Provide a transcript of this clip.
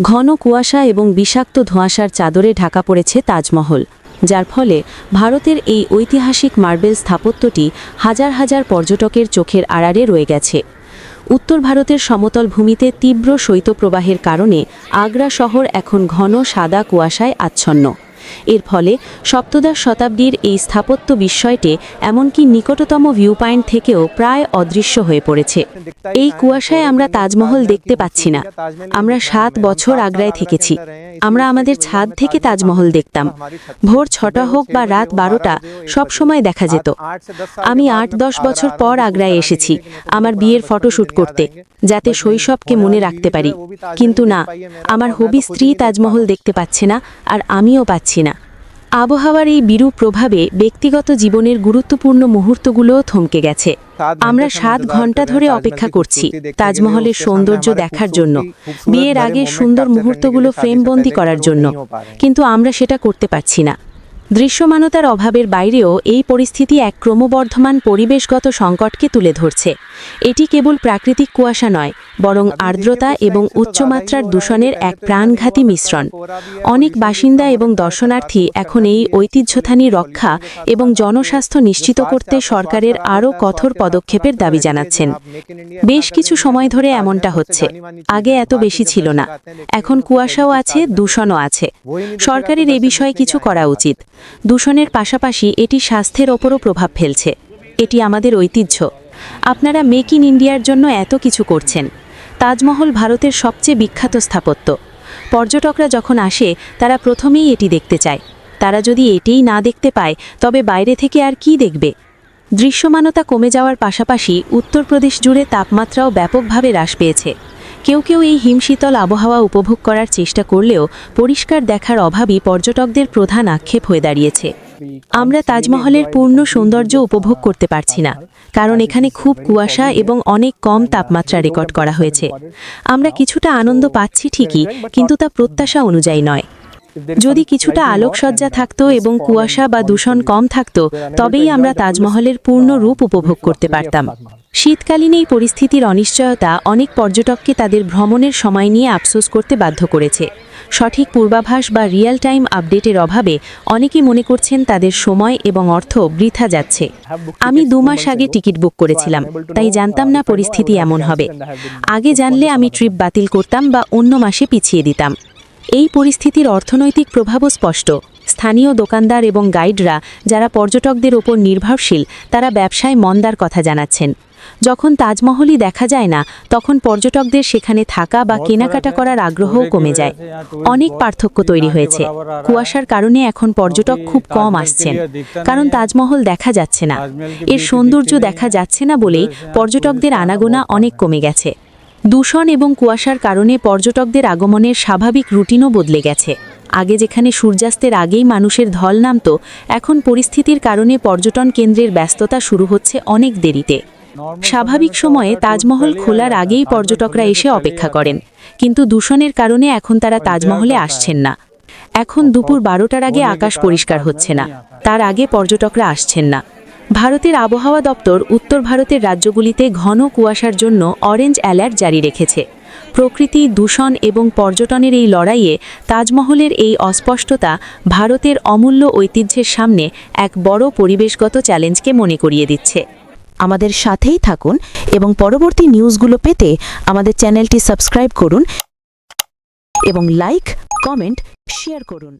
ঘন কুয়াশা এবং বিষাক্ত ধোঁয়াশার চাদরে ঢাকা পড়েছে তাজমহল, যার ফলে ভারতের এই ঐতিহাসিক মার্বেল স্থাপত্যটি হাজার হাজার পর্যটকের চোখের আড়ারে রয়ে গেছে। উত্তর ভারতের সমতল ভূমিতে তীব্র শৈত্যপ্রবাহের কারণে আগ্রা শহর এখন ঘন সাদা কুয়াশায় আচ্ছন্ন। এর ফলে সপ্তদশ শতাব্দীর এই স্থাপত্য বিস্ময়টি এমনকি নিকটতম ভিউ পয়েন্ট থেকেও প্রায় অদৃশ্য হয়ে পড়েছে। এই কুয়াশায় আমরা তাজমহল দেখতে পাচ্ছি না। আমরা সাত বছর আগ্রায় থেকেছি। আমরা আমাদের ছাদ থেকে তাজমহল দেখতাম। ভোর ছটা হোক বা রাত বারোটা, সব সময় দেখা যেত। আমি আট দশ বছর পর আগ্রায় এসেছি, আমার বিয়ের ফটোশ্যুট করতে, যাতে শৈশবকে মনে রাখতে পারি। কিন্তু না, আমার হবি স্ত্রী তাজমহল দেখতে পাচ্ছে না, আর আমিও পাচ্ছি না। আবহাওয়ার এই বিরূপ প্রভাবে ব্যক্তিগত জীবনের গুরুত্বপূর্ণ মুহূর্তগুলোও থমকে গেছে। আমরা সাত ঘণ্টা ধরে অপেক্ষা করছি তাজমহলের সৌন্দর্য দেখার জন্য বিয়ের আগে সুন্দর মুহূর্তগুলো ফ্রেমবন্দি করার জন্য। কিন্তু আমরা সেটা করতে পারছি না। দৃশ্যমানতার অভাবের বাইরেও এই পরিস্থিতি এক ক্রমবর্ধমান পরিবেশগত সংকটকে তুলে ধরছে। এটি কেবল প্রাকৃতিক কুয়াশা নয়, বরং আর্দ্রতা এবং উচ্চমাত্রার দূষণের এক প্রাণঘাতী মিশ্রণ। অনেক বাসিন্দা এবং দর্শনার্থী এখন এই ঐতিহ্যথানী রক্ষা এবং জনস্বাস্থ্য নিশ্চিত করতে সরকারের আরও কঠোর পদক্ষেপের দাবি জানাচ্ছেন। বেশ কিছু সময় ধরে এমনটা হচ্ছে। আগে এত বেশি ছিল না। এখন কুয়াশাও আছে, দূষণও আছে। সরকারের এ বিষয়ে কিছু করা উচিত। দূষণের পাশাপাশি এটি স্বাস্থ্যের ওপরও প্রভাব ফেলছে। এটি আমাদের ঐতিহ্য। আপনারা মেক ইন ইন্ডিয়ার জন্য এত কিছু করছেন। তাজমহল ভারতের সবচেয়ে বিখ্যাত স্থাপত্য। পর্যটকরা যখন আসে, তারা প্রথমেই এটি দেখতে চায়। তারা যদি এটিই না দেখতে পায়, তবে বাইরে থেকে আর কি দেখবে? দৃশ্যমানতা কমে যাওয়ার পাশাপাশি উত্তরপ্রদেশ জুড়ে তাপমাত্রাও ব্যাপকভাবে হ্রাস পেয়েছে। কেউ কেউ এই হিমশীতল আবহাওয়া উপভোগ করার চেষ্টা করলেও পরিষ্কার দেখার অভাবই পর্যটকদের প্রধান আক্ষেপ হয়ে দাঁড়িয়েছে। আমরা তাজমহলের পূর্ণ সৌন্দর্য উপভোগ করতে পারছি না, কারণ এখানে খুব কুয়াশা এবং অনেক কম তাপমাত্রা রেকর্ড করা হয়েছে। আমরা কিছুটা আনন্দ পাচ্ছি ঠিকই, কিন্তু তা প্রত্যাশা অনুযায়ী নয়। যদি কিছুটা আলোকসজ্জা থাকতো এবং কুয়াশা বা দূষণ কম থাকতো, তবেই আমরা তাজমহলের পূর্ণ রূপ উপভোগ করতে পারতাম। শীতকালীন এই পরিস্থিতির অনিশ্চয়তা অনেক পর্যটককে তাদের ভ্রমণের সময় নিয়ে আফসোস করতে বাধ্য করেছে। সঠিক পূর্বাভাস বা রিয়েল টাইম আপডেটের অভাবে অনেকে মনে করছেন তাদের সময় এবং অর্থ বৃথা যাচ্ছে। আমি দু মাস আগে টিকিট বুক করেছিলাম, তাই জানতাম না পরিস্থিতি এমন হবে। আগে জানলে আমি ট্রিপ বাতিল করতাম বা অন্য মাসে পিছিয়ে দিতাম। এই পরিস্থিতির অর্থনৈতিক প্রভাবও স্পষ্ট। স্থানীয় দোকানদার এবং গাইডরা, যারা পর্যটকদের ওপর নির্ভরশীল, তারা ব্যবসায় মন্দার কথা জানাচ্ছেন। যখন তাজমহলই দেখা যায় না তখন পর্যটকদের সেখানে থাকা বা কেনাকাটা করার আগ্রহও কমে যায়। অনেক পার্থক্য তৈরি হয়েছে। কুয়াশার কারণে এখন পর্যটক খুব কম আসছেন। কারণ তাজমহল দেখা যাচ্ছে না। এর সৌন্দর্য দেখা যাচ্ছে না বলেই পর্যটকদের আনাগোনা অনেক কমে গেছে। দূষণ এবং কুয়াশার কারণে পর্যটকদের আগমনের স্বাভাবিক রুটিনও বদলে গেছে। আগে যেখানে সূর্যাস্তের আগেই মানুষের ধল নামত এখন পরিস্থিতির কারণে পর্যটন কেন্দ্রের ব্যস্ততা শুরু হচ্ছে অনেক দেরিতে। স্বাভাবিক সময়ে তাজমহল খোলার আগেই পর্যটকরা এসে অপেক্ষা করেন। কিন্তু দূষণের কারণে এখন তারা তাজমহলে আসছেন না। এখন দুপুর বারোটার আগে আকাশ পরিষ্কার হচ্ছে না। তার আগে পর্যটকরা আসছেন না। ভারতের আবহাওয়া দপ্তর উত্তর ভারতের রাজ্যগুলিতে ঘন কুয়াশার জন্য অরেঞ্জ অ্যালার্ট জারি রেখেছে। প্রকৃতি দূষণ এবং পর্যটনের এই লড়াইয়ে তাজমহলের এই অস্পষ্টতা ভারতের অমূল্য ঐতিহ্যের সামনে এক বড় পরিবেশগত চ্যালেঞ্জকে মনে করিয়ে দিচ্ছে। আমাদের সাথেই থাকুন এবং পরবর্তী নিউজগুলো পেতে আমাদের চ্যানেলটি সাবস্ক্রাইব করুন এবং লাইক, কমেন্ট, শেয়ার করুন।